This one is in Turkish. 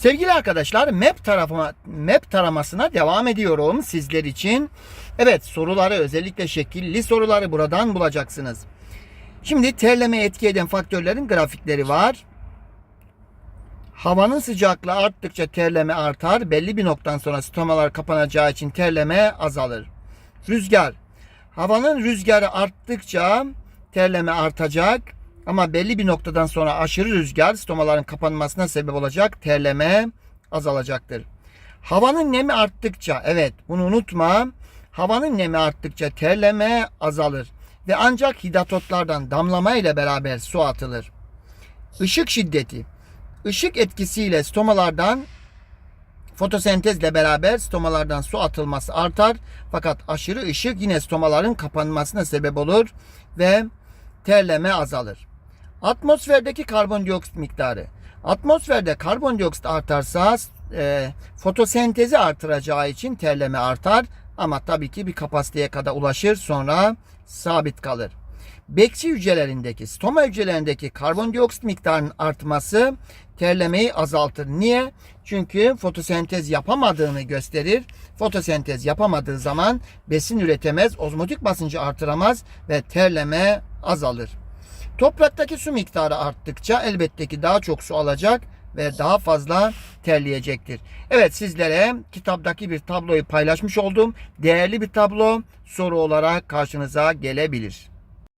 Sevgili arkadaşlar map tarafıma map taramasına devam ediyorum sizler için. Evet soruları özellikle şekilli soruları buradan bulacaksınız. Şimdi terleme etki eden faktörlerin grafikleri var. Havanın sıcaklığı arttıkça terleme artar. Belli bir noktadan sonra stomalar kapanacağı için terleme azalır. Rüzgar. Havanın rüzgarı arttıkça terleme artacak. Ama belli bir noktadan sonra aşırı rüzgar stomaların kapanmasına sebep olacak. Terleme azalacaktır. Havanın nemi arttıkça, evet bunu unutma. Havanın nemi arttıkça terleme azalır. Ve ancak hidatotlardan damlama ile beraber su atılır. Işık şiddeti. Işık etkisiyle stomalardan fotosentezle beraber stomalardan su atılması artar. Fakat aşırı ışık yine stomaların kapanmasına sebep olur ve terleme azalır. Atmosferdeki karbondioksit miktarı. Atmosferde karbondioksit artarsa e, fotosentezi artıracağı için terleme artar. Ama tabii ki bir kapasiteye kadar ulaşır sonra sabit kalır. Bekçi hücrelerindeki, stoma hücrelerindeki karbondioksit miktarının artması terlemeyi azaltır. Niye? Çünkü fotosentez yapamadığını gösterir. Fotosentez yapamadığı zaman besin üretemez, ozmotik basıncı artıramaz ve terleme azalır. Topraktaki su miktarı arttıkça elbette ki daha çok su alacak ve daha fazla terleyecektir. Evet sizlere kitaptaki bir tabloyu paylaşmış oldum. Değerli bir tablo soru olarak karşınıza gelebilir.